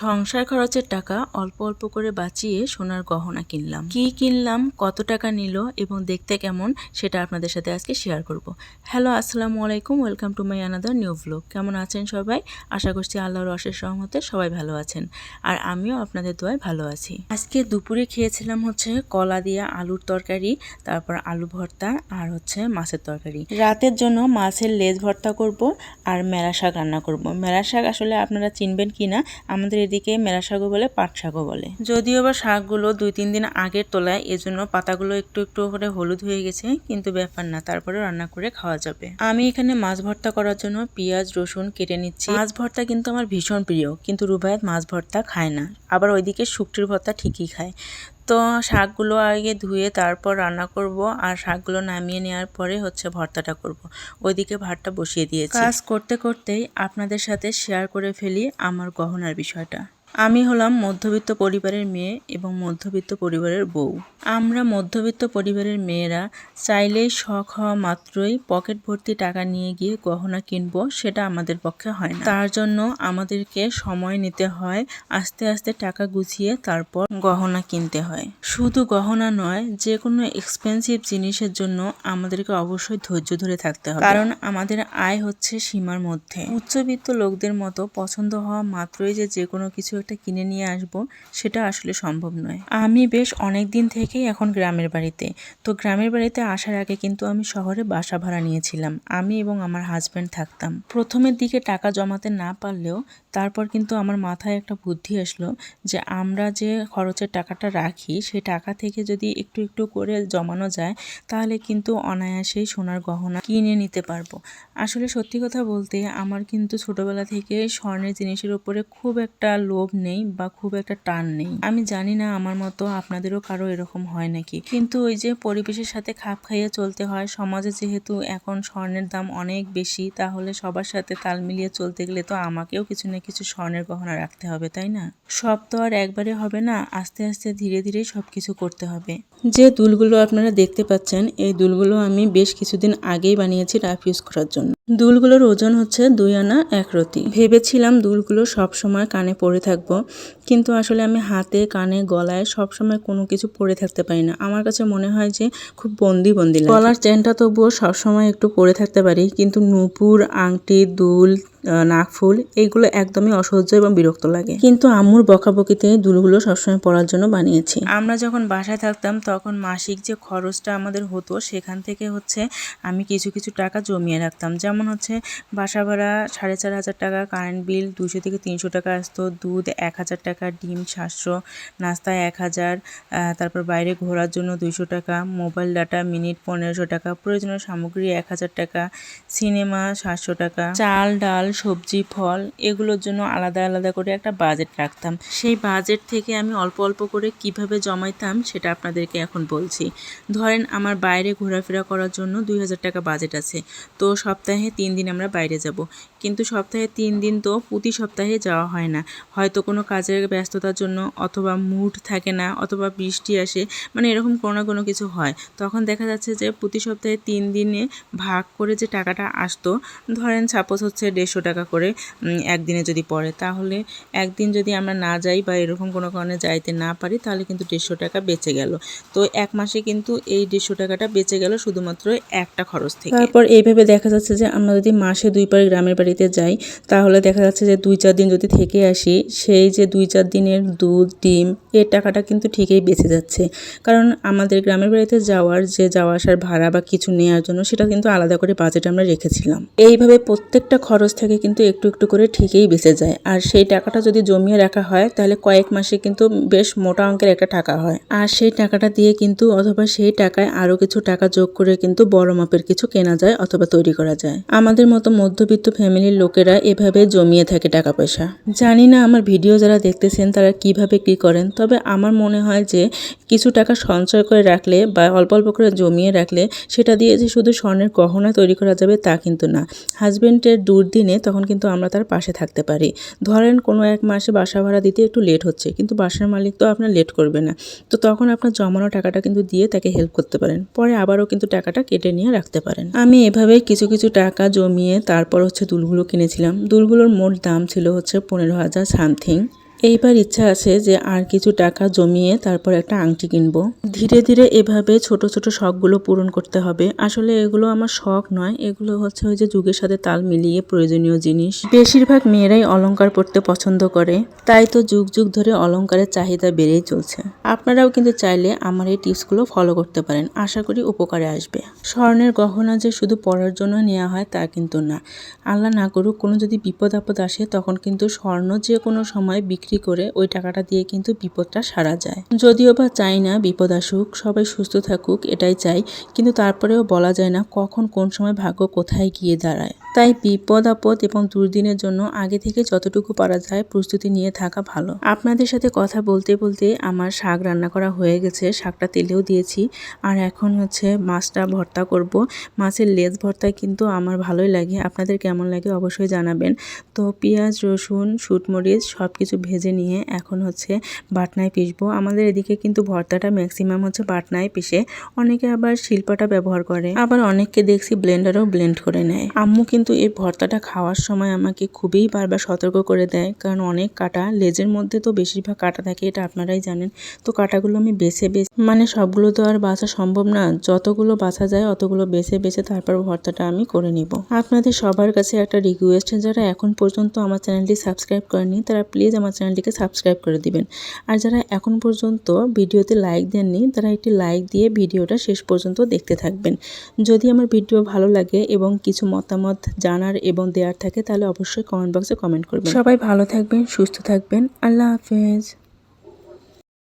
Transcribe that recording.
সংসার খরচের টাকা অল্প অল্প করে বাঁচিয়ে সোনার গহনা কিনলাম। কি কিনলাম, কত টাকা নিল এবং দেখতে কেমন সেটা আপনাদের সাথে আজকে শেয়ার করব। হ্যালো আসসালামু আলাইকুম welcome to my another new blog কেমন আছেন সবাই? আশা করছি আল্লাহর অশেষ রহমতে সবাই ভালো আছেন। আর আমিও আপনাদের দোয়ায় ভালো আছি। আজকে দুপুরে খেয়েছিলাম হচ্ছে কলা দিয়া আলুর তরকারি, তারপর আলু ভর্তা আর হচ্ছে মাছের তরকারি। রাতের জন্য মাছের লেজ ভর্তা করব আর মেলা শাক রান্না করব। মেলা শাক আসলে আপনারা চিনবেন কি না আমাদের এদিকে মেলা শাকও বলে, পাট শাকও বলে। যদিও বা শাকগুলো দুই তিন দিন আগের তোলায়, এজন্য পাতাগুলো একটু একটু করে হলুদ হয়ে গেছে, কিন্তু ব্যাপার না, তারপরে রান্না করে খাওয়া যাবে। আমি এখানে মাছ ভর্তা করার জন্য পেঁয়াজ, রসুন কেটে নিচ্ছি। মাছ ভর্তা কিন্তু আমার ভীষণ প্রিয়, কিন্তু রুবায়ত মাছ ভর্তা খায় না। আবার ওইদিকে শুকটির ভর্তা ঠিকই খায়। তো শাকগুলো আগে ধুয়ে তারপর রান্না করব আর শাকগুলো নামিয়ে নেওয়ার পরে হচ্ছে ভর্তাটা করব। ওইদিকে ভাতটা বসিয়ে দিয়েছি। কাজ করতে করতেই আপনাদের সাথে শেয়ার করে ফেলি আমার গহনার বিষয়টা। আমি হলাম মধ্যবিত্ত পরিবারের মেয়ে এবং মধ্যবিত্ত পরিবারের বউ। আমরা মধ্যবিত্ত পরিবারের মেয়েরা চাইলেই শখ হওয়া মাত্রই পকেট ভর্তি টাকা নিয়ে গিয়ে গহনা কিনবো, সেটা আমাদের পক্ষে হয় না। তার জন্য আমাদেরকে সময় নিতে হয়, আস্তে আস্তে টাকা গুছিয়ে তারপর গহনা কিনতে হয়। শুধু গহনা নয় যে কোনো এক্সপেন্সিভ জিনিসের জন্য আমাদেরকে অবশ্যই ধৈর্য ধরে থাকতে হবে। কারণ আমাদের আয় হচ্ছে সীমার মধ্যে। উচ্চবিত্ত লোকদের মতো পছন্দ হওয়া মাত্রই যে যে কোনো কিছু একটা কিনে নিয়ে আসব, সেটা আসলে সম্ভব নয়। আমি বেশ অনেক দিন থেকেই এখন গ্রামের বাড়িতে। তো গ্রামের বাড়িতে আসার আগে কিন্তু আমি শহরে বাসা ভাড়া নিয়েছিলাম। আমি এবং আমার হাজব্যান্ড থাকতাম। প্রথমের দিকে টাকা জমাতে না পারলেও তারপর কিন্তু আমার মাথায় একটা বুদ্ধি আসলো যে আমরা যে খরচের টাকাটা রাখি সেই টাকা থেকে যদি একটু একটু করে জমানো যায়, তাহলে কিন্তু অনায়াসেই সোনার গহনা কিনে নিতে পারব। আসলে সত্যি কথা বলতে, আমার কিন্তু ছোটবেলা থেকে স্বর্ণের জিনিসের উপরে খুব একটা লোভ নেই বা খুব একটা টান নেই। আমি জানি না আমার মতো আপনাদেরও কারও এরকম হয় নাকি। কিন্তু ওই যে পরিবেশের সাথে খাপ খাইয়ে চলতে হয়, সমাজে যেহেতু এখন স্বর্ণের দাম অনেক বেশি, তাহলে সবার সাথে তাল মিলিয়ে চলতে গেলে তো আমাকেও কিছু না কিছু স্বর্ণের গহনা রাখতে হবে, তাই না? সব তো আর একবারে হবে না, আস্তে আস্তে ধীরে ধীরে সব কিছু করতে হবে। যে দুলগুলো আপনারা দেখতে পাচ্ছেন, এই দুলগুলো আমি বেশ কিছুদিন আগেই বানিয়েছি রাফ ইউজ করার জন্য। দুলগুলোর ওজন হচ্ছে দুই আনা এক রতি। ভেবেছিলাম দুলগুলো সব সময় কানে পরে থাকব, কিন্তু আসলে আমি হাতে, কানে, গলায় সব সময় কোনো কিছু পরে থাকতে পারি না। আমার কাছে মনে হয় যে খুব বন্দি বন্দি গলার চেনটা তবুও সবসময় একটু পরে থাকতে পারি, কিন্তু নূপুর, আংটি, দুল নাকফুল এইগুলো একদমই অসহ্য এবং বিরক্ত লাগে। কিন্তু আম্মুর বকাবকিতে দুলগুলো সবসময় পরার জন্য বানিয়েছি। আমরা যখন বাসায় থাকতাম, তখন মাসিক যে খরচটা আমাদের হতো, সেখান থেকে হচ্ছে আমি কিছু কিছু টাকা জমিয়ে রাখতাম। যেমন হচ্ছে বাসা ভাড়া সাড়ে চার হাজার টাকা, কারেন্ট বিল দুশো থেকে তিনশো টাকা আসতো, দুধ এক হাজার টাকা, ডিম সাতশো নাস্তায় এক হাজার তারপর বাইরে ঘোরার জন্য দুইশো টাকা, মোবাইল ডাটা মিনিট পনেরোশো টাকা, প্রয়োজনীয় সামগ্রী এক হাজার টাকা, সিনেমা সাতশো টাকা, চাল, ডাল সবজি, ফল এগুলোর জন্য আলাদা আলাদা করে একটা বাজেট রাখতাম। সেই বাজেট থেকে আমি অল্প অল্প করে কীভাবে জমাইতাম সেটা আপনাদেরকে এখন বলছি। ধরেন আমার বাইরে ঘোরাফেরা করার জন্য দুই হাজার টাকা বাজেট আছে। তো সপ্তাহে তিন দিন আমরা বাইরে যাব। কিন্তু সপ্তাহে তিন দিন তো প্রতি সপ্তাহে যাওয়া হয় না। হয়তো কোনো কাজের ব্যস্ততার জন্য অথবা মুড থাকে না অথবা বৃষ্টি আসে মানে এরকম কোনো না কোনো কিছু হয়। তখন দেখা যাচ্ছে যে প্রতি সপ্তাহে তিন দিনে ভাগ করে যে টাকাটা আসতো, ধরেন সাপোজ হচ্ছে দেড়শো টাকা করে একদিনে যদি পড়ে। তাহলে একদিন যদি আমরা না যাই বা এরকম কোনো কারণে যাইতে না পারি, তাহলে কিন্তু দেড়শো টাকা বেঁচে গেল। তো এক মাসে কিন্তু এই দেড়শো টাকাটা বেঁচে গেল শুধুমাত্র একটা খরচ থেকে। তারপর এইভাবে দেখা যাচ্ছে যে, আমরা যদি মাসে দুই দুইবার গ্রামের বাড়িতে যাই, তাহলে দেখা যাচ্ছে যে, দুই চার দিন যদি থেকে আসি, সেই যে দুই চার দিনের দুধ, ডিম, এর টাকাটা কিন্তু ঠিকই বেঁচে যাচ্ছে। কারণ আমাদের গ্রামের বাড়িতে যাওয়ার যে, যাওয়া আসার ভাড়া বা কিছু নেওয়ার জন্য, সেটা কিন্তু আলাদা করে বাজেট আমরা রেখেছিলাম। এইভাবে প্রত্যেকটা খরচ থেকে কিন্তু একটু একটু করে ঠিকই বেঁচে যায়। আর সেই টাকাটা যদি জমিয়ে রাখা হয়, তাহলে কয়েক মাসে কিন্তু বেশ মোটা অঙ্কের একটা টাকা হয়। আর সেই টাকাটা দিয়ে কিন্তু অথবা সেই টাকায় আরও কিছু টাকা যোগ করে কিন্তু বড় মাপের কিছু কেনা যায় অথবা তৈরি করা যায়। আমাদের মতো মধ্যবিত্ত ফ্যামিলির লোকেরা এভাবে জমিয়ে থাকে টাকা পয়সা। জানি না আমার ভিডিও যারা দেখতেছেন তারা কীভাবে কি করেন, তবে আমার মনে হয় যে কিছু টাকা সঞ্চয় করে রাখলে বা অল্প অল্প করে জমিয়ে রাখলে সেটা দিয়ে যে শুধু স্বর্ণের গহনা তৈরি করা যাবে তা কিন্তু না। হাজব্যান্ডের দুর্দিনে তখন কিন্তু আমরা তার পাশে থাকতে পারি। ধরেন কোনো এক মাসে বাসা ভাড়া দিতে একটু লেট হচ্ছে, কিন্তু বাসার মালিক তো আপনার লেট করবে না। তো তখন আপনার জমানো টাকাটা কিন্তু দিয়ে তাকে হেল্প করতে পারেন। পরে আবারও কিন্তু টাকাটা কেটে নিয়ে রাখতে পারেন। আমি এভাবে কিছু কিছু টাকা জমিয়ে তারপর হচ্ছে দুলগুলো কিনেছিলাম। দুলগুলোর মোট দাম ছিল হচ্ছে পনেরো হাজার সামথিং এইবার ইচ্ছা আছে যে আর কিছু টাকা জমিয়ে তারপর একটা আংটি কিনবো। ধীরে ধীরে এভাবে ছোট ছোট শখগুলো পূরণ করতে হবে। আসলে এগুলো আমার শখ নয়, এগুলো হচ্ছে ওই যে যুগের সাথে তাল মিলিয়ে প্রয়োজনীয় জিনিস। বেশিরভাগ মেয়েরাই অলংকার পড়তে পছন্দ করে, তাই তো যুগ যুগ ধরে অলংকারের চাহিদা বেড়েই চলছে। আপনারাও কিন্তু চাইলে আমার এই টিপসগুলো ফলো করতে পারেন, আশা করি উপকারে আসবে। স্বর্ণের গহনা যে শুধু পরার জন্য নেওয়া হয় তা কিন্তু না। আল্লাহ না করুক, কোনো যদি বিপদ আপদ আসে, তখন কিন্তু স্বর্ণ যে কোনো সময় বিক্রি করে ওই টাকাটা দিয়ে কিন্তু বিপদটা সারা যায়। যদিও বা চাই না বিপদ আসুক, সবাই সুস্থ থাকুক, এটাই চাই, কিন্তু তারপরেও বলা যায় না কখন কোন সময় ভাগ্য কোথায় গিয়ে দাঁড়ায়। তাই বিপদ, আপদ এবং দুর্দিনের জন্য আগে থেকে যতটুকু পারা যায় প্রস্তুতি নিয়ে থাকা ভালো। আপনাদের সাথে কথা বলতে বলতে আমার শাক রান্না করা হয়ে গেছে, শাকটা তেলেও দিয়েছি। আর এখন হচ্ছে মাছটা ভর্তা করব। মাছের লেজ ভর্তা কিন্তু আমার ভালোই লাগে। আপনাদের কেমন লাগে অবশ্যই জানাবেন। তো পেঁয়াজ, রসুন শুটমরিচ সব কিছু ভেজে নিয়ে এখন হচ্ছে বাটনায় পিসবো আমাদের এদিকে কিন্তু ভর্তাটা ম্যাক্সিমাম হচ্ছে বাটনায় পিষে। অনেকে আবার শিল্পাটা ব্যবহার করে। আবার অনেককে দেখছি ব্লেন্ডারও ব্লেন্ড করে নেয়। আম্মু কিন্তু এই ভর্তাটা খাওয়ার সময় আমাকে খুবই বারবার সতর্ক করে দেয়। কারণ অনেক কাটা, লেজের মধ্যে তো বেশিরভাগ কাটা থাকে, এটা আপনারাই জানেন। তো কাটাগুলো আমি বেছে বেছে মানে সবগুলো তো আর বাছা সম্ভব না। যতগুলো বাছা যায়, অতগুলো বেছে বেছে তারপর ভর্তাটা আমি করে নিব। আপনাদের সবার কাছে একটা রিকোয়েস্ট যারা এখন পর্যন্ত আমার চ্যানেলটি সাবস্ক্রাইব করেনি তারা প্লিজ আমার চ্যানেলটিকে সাবস্ক্রাইব করে দিবেন। আর যারা এখন পর্যন্ত ভিডিওতে লাইক দেননি, তারা একটি লাইক দিয়ে ভিডিওটা শেষ পর্যন্ত দেখতে থাকবেন। যদি আমার ভিডিও ভালো লাগে এবং কিছু মতামত জানার এবং দেওয়ার থাকে, তাহলে অবশ্যই কমেন্ট বক্সে কমেন্ট করবেন। সবাই ভালো থাকবেন, সুস্থ থাকবেন। আল্লাহ হাফেজ।